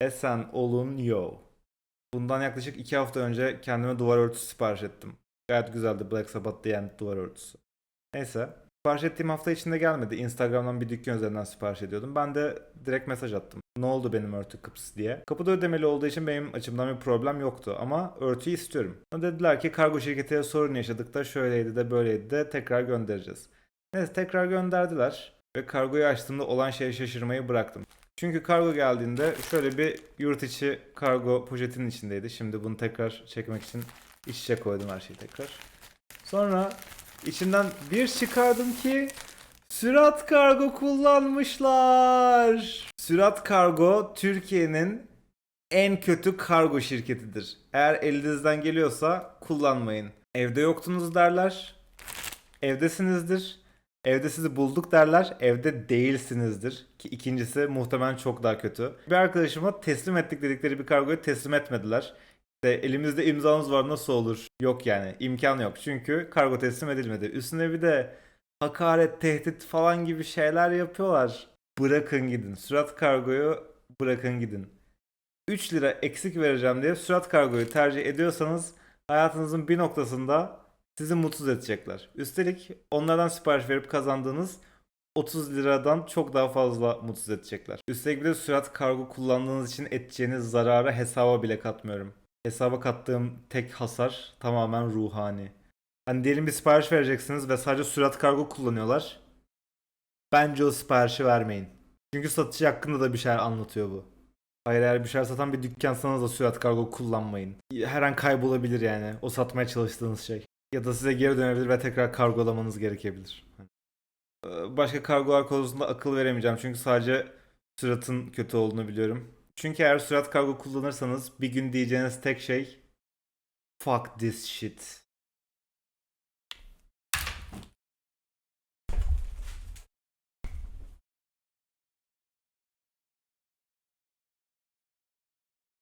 Esen olun yo. Bundan yaklaşık 2 hafta önce kendime duvar örtüsü sipariş ettim. Gayet güzeldi Black Sabbath diyen duvar örtüsü. Neyse. Sipariş ettiğim hafta içinde gelmedi. Instagram'dan bir dükkan üzerinden sipariş ediyordum. Ben de direkt mesaj attım. Ne oldu benim örtü kıps diye. Kapıda ödemeli olduğu için benim açımdan bir problem yoktu. Ama örtüyü istiyorum. Dediler ki kargo şirketiyle sorun yaşadık da şöyleydi de böyleydi de tekrar göndereceğiz. Neyse tekrar gönderdiler. Ve kargoyu açtığımda olan şeye şaşırmayı bıraktım. Çünkü kargo geldiğinde şöyle bir yurt içi kargo poşetinin içindeydi. Şimdi bunu tekrar çekmek için iç içe koydum her şeyi tekrar. Sonra içinden bir çıkardım ki Sürat Kargo kullanmışlar. Sürat Kargo Türkiye'nin en kötü kargo şirketidir. Eğer elinizden geliyorsa kullanmayın. Evde yoktunuz derler. Evdesinizdir. Evde sizi bulduk derler. Evde değilsinizdir. Ki ikincisi muhtemelen çok daha kötü. Bir arkadaşıma teslim ettik dedikleri bir kargoyu teslim etmediler. İşte elimizde imzanız var nasıl olur? Yok yani imkan yok. Çünkü kargo teslim edilmedi. Üstüne bir de hakaret, tehdit falan gibi şeyler yapıyorlar. Bırakın gidin. Sürat kargoyu bırakın gidin. 3 lira eksik vereceğim diye sürat kargoyu tercih ediyorsanız hayatınızın bir noktasında sizi mutsuz edecekler. Üstelik onlardan sipariş verip kazandığınız 30 liradan çok daha fazla mutsuz edecekler. Üstelik bir de sürat kargo kullandığınız için edeceğiniz zarara hesaba bile katmıyorum. Hesaba kattığım tek hasar tamamen ruhani. Hani diyelim bir sipariş vereceksiniz ve sadece sürat kargo kullanıyorlar. Bence o siparişi vermeyin. Çünkü satıcı hakkında da bir şeyler anlatıyor bu. Hayır eğer bir şeyler satan bir dükkansanız da sürat kargo kullanmayın. Her an kaybolabilir yani o satmaya çalıştığınız şey. Ya da size geri dönebilir ve tekrar kargolamanız gerekebilir. Ee, Başka kargolar konusunda akıl veremeyeceğim çünkü sadece süratın kötü olduğunu biliyorum. Çünkü eğer sürat kargo kullanırsanız bir gün diyeceğiniz tek şey Fuck this shit.